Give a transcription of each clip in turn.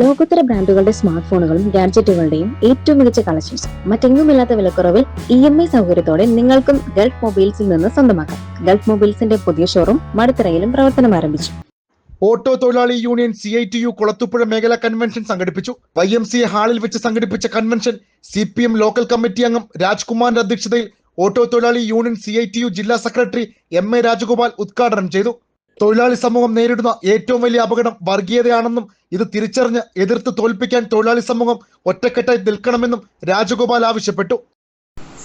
ലോകോത്തര ബ്രാൻഡുകളുടെ സ്മാർട്ട് ഫോണുകളും ഗാഡ്ജറ്റുകളുടെയും ഏറ്റവും മികച്ച കളക്ഷൻസ് മറ്റെങ്ങുമില്ലാത്ത വിലക്കുറവിൽ ഇ എം ഐ സൗകര്യത്തോടെ നിങ്ങൾക്കും ഗൾഫ് മൊബൈൽസിൽ നിന്ന് സ്വന്തമാക്കാം. ഗൾഫ് മൊബൈൽസിന്റെ പുതിയ ഷോറൂം മടുത്തറയിലും പ്രവർത്തനം ആരംഭിച്ചു. ഓട്ടോ തൊഴിലാളി union C I T U Kulathupuzha മേഖലാ കൺവെൻഷൻ സംഘടിപ്പിച്ചു. വൈ എം സി ഹാളിൽ വെച്ച് സംഘടിപ്പിച്ച convention C P M local committee അംഗം രാജ്കുമാറിന്റെ അധ്യക്ഷതയിൽ ഓട്ടോ തൊഴിലാളി union C I T U ജില്ലാ സെക്രട്ടറി എം എ രാജഗോപാൽ ഉദ്ഘാടനം ചെയ്തു. തൊഴിലാളി സമൂഹം നേരിടുന്ന ഏറ്റവും വലിയ അപകടം വർഗീയതയാണെന്നും ഇത് തിരിച്ചറിഞ്ഞ് എതിർത്ത് തോൽപ്പിക്കാൻ തൊഴിലാളി സമൂഹം ഒറ്റക്കെട്ടായി നിൽക്കണമെന്നും രാജഗോപാൽ ആവശ്യപ്പെട്ടു.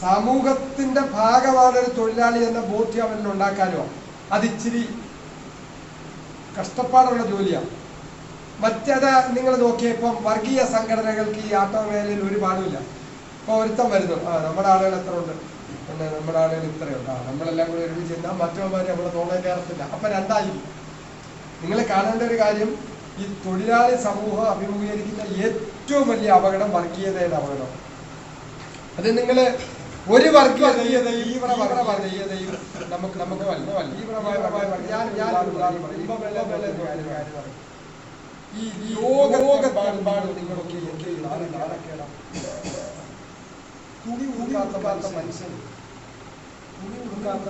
സമൂഹത്തിന്റെ ഭാഗമാണ് ഒരു തൊഴിലാളി എന്ന ബോധ്യം അവരിൽ ഉണ്ടാക്കാനോ? അതിച്ചിരി കഷ്ടപ്പാടുള്ള ജോലിയാണ്. മറ്റേത് നിങ്ങൾ നോക്കിയ ഇപ്പം വർഗീയ സംഘടനകൾക്ക് ഈ ആട്ടോ മേഖലയിൽ ഒരു ഇപ്പൊ ഒരുത്തം വരുന്നു. ആ നമ്മുടെ ആളുകൾ എത്ര ഉണ്ട്? പിന്നെ നമ്മുടെ ആളുകൾ ഇത്രയുണ്ട്. ആ നമ്മളെല്ലാം കൂടി ഒരുമിച്ച് ചെന്നാൽ മറ്റവന്മാർ നമ്മളെ തോളെ കയറത്തില്ല. അപ്പൊ രണ്ടായി നിങ്ങൾ കാണേണ്ട ഒരു കാര്യം ഈ തൊഴിലാളി സമൂഹം അഭിമുഖീകരിക്കുന്ന ഏറ്റവും വലിയ അപകടം വർഗീയതയുടെ അപകടം. അത് നിങ്ങൾ ഒരു വർഗീയതയും വർഗീയതയും നമുക്ക് നമുക്ക്. ഈ ലോക ലോകത്തെമ്പാടും നിങ്ങളൊക്കെ എന്ത് നാളെ നാണക്കേടാം തുണി ഉടുക്കാത്ത മനുഷ്യൻ. തുണി ഉടുക്കാത്ത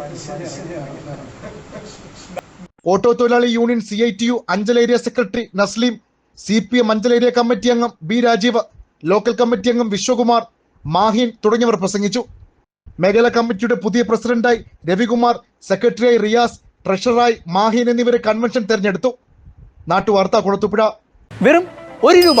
മനുഷ്യനെ ഓട്ടോ തൊഴിലാളി union C I T U Anchal area secretary Nasleem C P M Anchal area committee അംഗം ബി രാജീവ് ലോക്കൽ കമ്മിറ്റി അംഗം വിശ്വകുമാർ മാഹിൻ തുടങ്ങിയവർ പ്രസംഗിച്ചു. മേഖലാ കമ്മിറ്റിയുടെ പുതിയ പ്രസിഡന്റായി രവികുമാർ സെക്രട്ടറിയായി റിയാസ് ട്രഷററായി മാഹിൻ എന്നിവരെ കൺവെൻഷൻ തെരഞ്ഞെടുത്തു. നാട്ടുവാർത്ത കൊളത്തുപുഴ. വെറും ഒരു രൂപ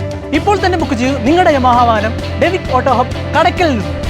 ഇപ്പോൾ തന്നെ ബുക്ക് ചെയ്യൂ നിങ്ങളുടെ യമാഹ ഡെവിക് ഓട്ടോ ഹബ് കടക്കൽ നിന്ന്.